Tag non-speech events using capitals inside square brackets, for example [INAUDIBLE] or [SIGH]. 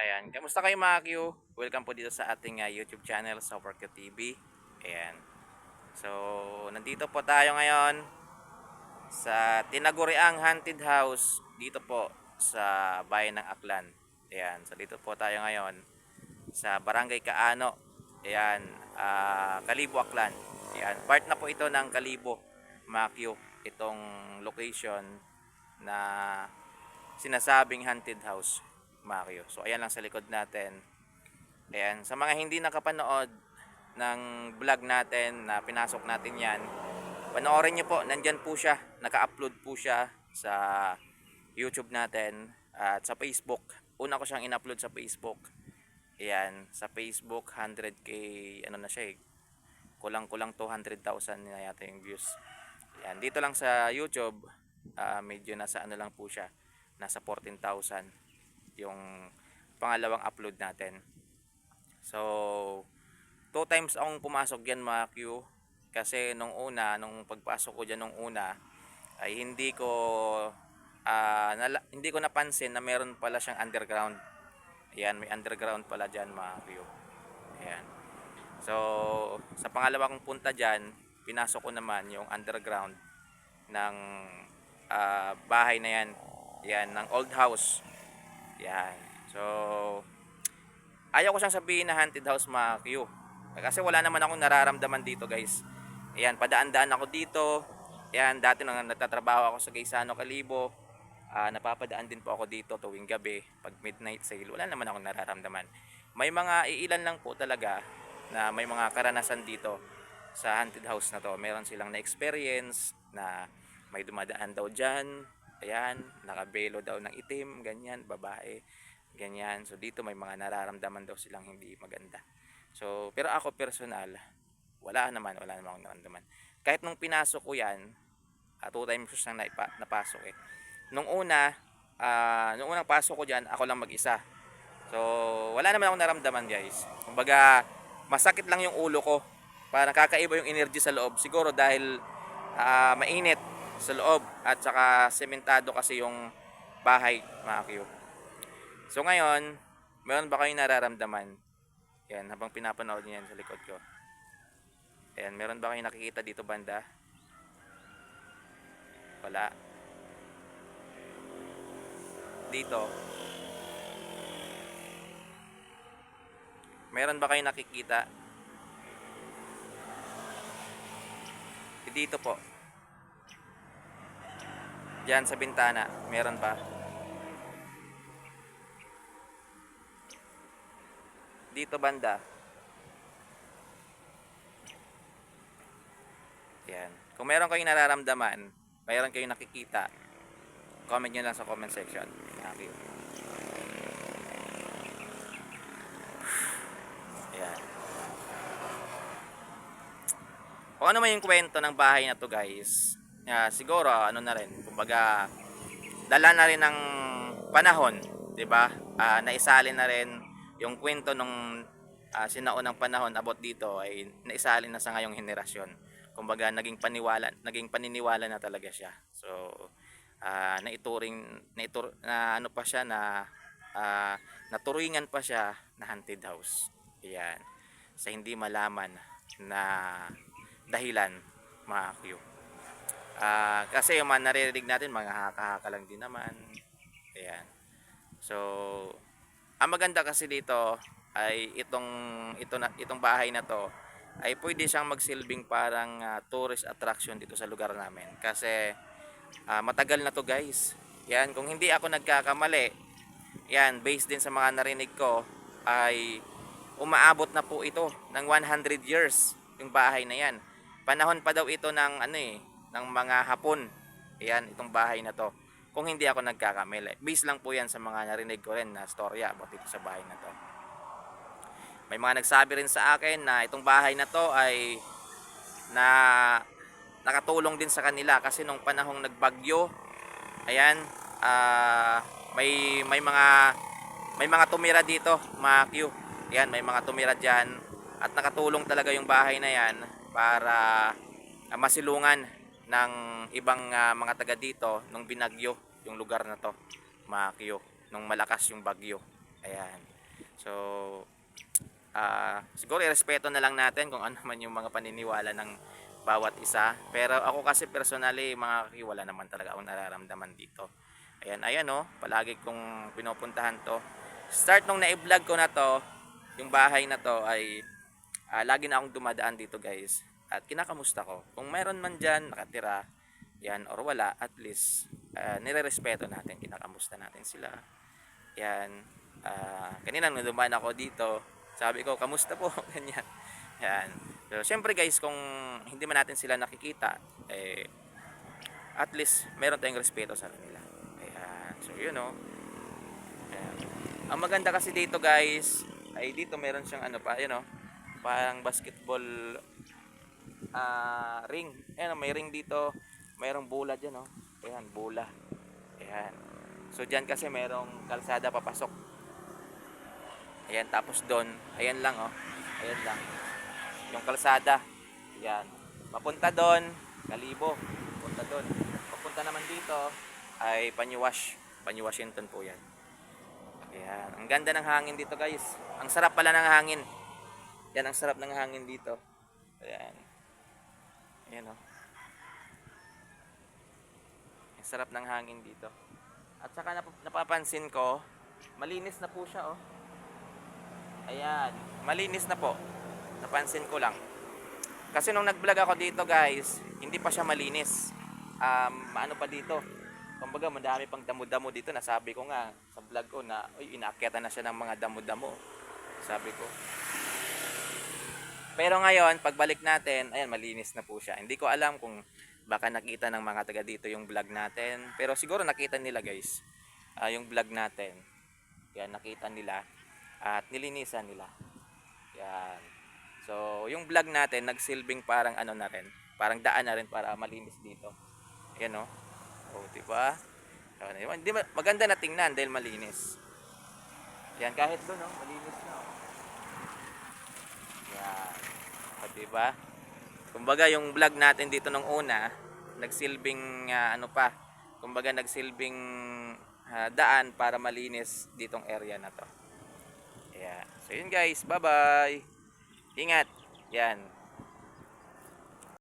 Ayan, kamusta kayo mga Q? Welcome po dito sa ating uh, YouTube channel, Super Q TV. Ayan. So, nandito po tayo ngayon sa Tinaguriang Haunted House dito po sa bayan ng Aklan. Ayan, so dito po tayo ngayon sa Barangay Kaano. Ayan, ah, Kalibo Aklan. Ayan, part na po ito ng Kalibo, mga Q. Itong location na sinasabing haunted house, Mario. So, ayan lang sa likod natin. Ayan, sa mga hindi nakapanood ng vlog natin na pinasok natin yan, panoorin nyo po, nandyan po siya, naka-upload po siya sa YouTube natin at sa Facebook. Una ko siyang in-upload sa Facebook. Ayan, sa Facebook, 100k, ano na siya eh, kulang-kulang 200,000 na yata yung views. Ayan, dito lang sa YouTube, ah, medyo nasa ano lang po siya, nasa 14,000 yung pangalawang upload natin. So, two times akong pumasok dyan mga Q. Kasi nung una, nung pagpasok ko dyan nung una, ay hindi ko ah, nala- hindi ko napansin na meron pala siyang underground. Ayan, may underground pala dyan mga Q. Ayan. So, sa pangalawa kong punta dyan, pinasok ko naman yung underground ng ah, bahay na yan. Yan, ng old house. Yan. So, ayaw ko siyang sabihin na haunted house mga Q. Kasi wala naman akong nararamdaman dito guys. Ayan, padaan-daan ako dito. Ayan, dati nang nagtatrabaho ako sa Gaisano Kalibo. ah, napapadaan din po ako dito tuwing gabi pag midnight sale. Wala naman akong nararamdaman. May mga iilan lang po talaga na may mga karanasan dito sa haunted house na to. Meron silang na-experience na may dumadaan daw dyan. Ayan, nakabelo daw ng itim, ganyan, babae, ganyan. So dito may mga nararamdaman daw silang hindi maganda. So, pero ako personal, wala naman, wala naman akong naramdaman. Kahit nung pinasok ko yan, uh, two times siyang naipa, napasok eh. Nung una, ah, nung unang pasok ko dyan, ako lang mag-isa. So, wala naman akong naramdaman guys. Kumbaga, masakit lang yung ulo ko. Parang kakaiba yung energy sa loob. Siguro dahil ah, mainit sa loob at saka sementado kasi yung bahay, mga Q. So ngayon, meron ba kayong nararamdaman? Yan, habang pinapanood niyo yan sa likod ko. Ayan, meron ba kayong nakikita dito banda? Wala. Dito. Meron ba kayong nakikita? Dito po. Diyan sa bintana, meron ba? Dito banda. Yan. Kung meron kayong nararamdaman, meron kayong nakikita, comment nyo lang sa comment section. Thank you. Yan. Kung ano man yung kwento ng bahay na to guys, ah, siguro ano na rin, kumbaga dala na rin ng panahon, 'di ba? Ah, naisalin na rin yung kwento nung ah, sinaunang panahon about dito ay naisalin na sa ngayong henerasyon. Kumbaga naging paniwala, naging paniniwala na talaga siya. So ah, naituring naitur na ano pa siya na ah, naturingan pa siya na haunted house. Yan. Sa hindi malaman na dahilan mga Q. Ah, kasi yung mga naririnig natin, mga haka-haka lang din naman. Ayan. So, ang maganda kasi dito ay itong ito na, itong bahay na to ay pwede siyang magsilbing parang ah, tourist attraction dito sa lugar namin kasi ah, matagal na to guys. Yan, kung hindi ako nagkakamali, yan, based din sa mga narinig ko ay umaabot na po ito ng 100 years yung bahay na yan. Panahon pa daw ito ng ano eh, ng mga Hapon. Ayan, itong bahay na to. Kung hindi ako nagkakamali. Base lang po yan sa mga narinig ko rin na storya about dito sa bahay na to. May mga nagsabi rin sa akin na itong bahay na to ay na nakatulong din sa kanila kasi nung panahong nagbagyo, ayan, ah, may may mga may mga tumira dito, mga Q. Ayan, may mga tumira diyan at nakatulong talaga yung bahay na yan para ah, masilungan ng ibang ah, mga taga dito nung binagyo yung lugar na to, Q, nung malakas yung bagyo. Ayan. So, ah siguro irespeto na lang natin kung ano man yung mga paniniwala ng bawat isa. Pero ako kasi personally, mga kaki, wala naman talaga akong nararamdaman dito. Ayan, ayan oh, palagi kong pinupuntahan to. Start nung na-vlog ko na to, yung bahay na to ay ah, lagi na akong dumadaan dito guys. At kinakamusta ko. Kung meron man dyan, nakatira, yan, or wala, at least, ah, nire-respeto natin, kinakamusta natin sila. Yan, ah, kanina nung dumaan ako dito, sabi ko, kamusta po? [LAUGHS] Ganyan. Yan. So, syempre guys, kung hindi man natin sila nakikita, eh, at least, meron tayong respeto sa kanila. Ayan. So, yun o. Ayan. Ang maganda kasi dito guys, ay dito meron siyang ano pa, yun o, parang basketball ah ring. Ayan, may ring dito. Mayroong bola dyan, oh. Ayan, bola. Ayan. So, dyan kasi merong kalsada papasok. Ayan, tapos doon, ayan lang, oh. Ayan lang. Yung kalsada. Ayan. Papunta doon, Kalibo. Papunta doon. Papunta naman dito, ay Panyuwash. Panyu Washington po yan. Ayan. Ang ganda ng hangin dito, guys. Ang sarap pala ng hangin. Yan, ang sarap ng hangin dito. Ayan. Ayan, oh. Ang sarap ng hangin dito. At saka nap- napapansin ko, malinis na po siya, oh. Ayan, malinis na po. Napansin ko lang. Kasi nung nag-vlog ako dito, guys, hindi pa siya malinis. Um, ano pa dito? Kumbaga, madami pang damo-damo dito. Nasabi ko nga sa vlog ko na, uy, inaakyatan na siya ng mga damo-damo. Sabi ko. Pero ngayon, pagbalik natin, ayan, malinis na po siya. Hindi ko alam kung baka nakita ng mga taga dito yung vlog natin. Pero siguro nakita nila guys, ah, yung vlog natin. Yan, nakita nila. At nilinisan nila. Yan. So, yung vlog natin, nagsilbing parang ano na rin. Parang daan na rin para malinis dito. Yan o. Oh, diba? So, di ba- maganda na tingnan dahil malinis. Yan, kahit doon, oh, malinis na. Oh. Yan. O, diba? Kumbaga yung vlog natin dito nung una, nagsilbing ah, ano pa, kumbaga nagsilbing ah, daan para malinis ditong area na to. Yeah. So yun guys, bye-bye. Ingat. Yan.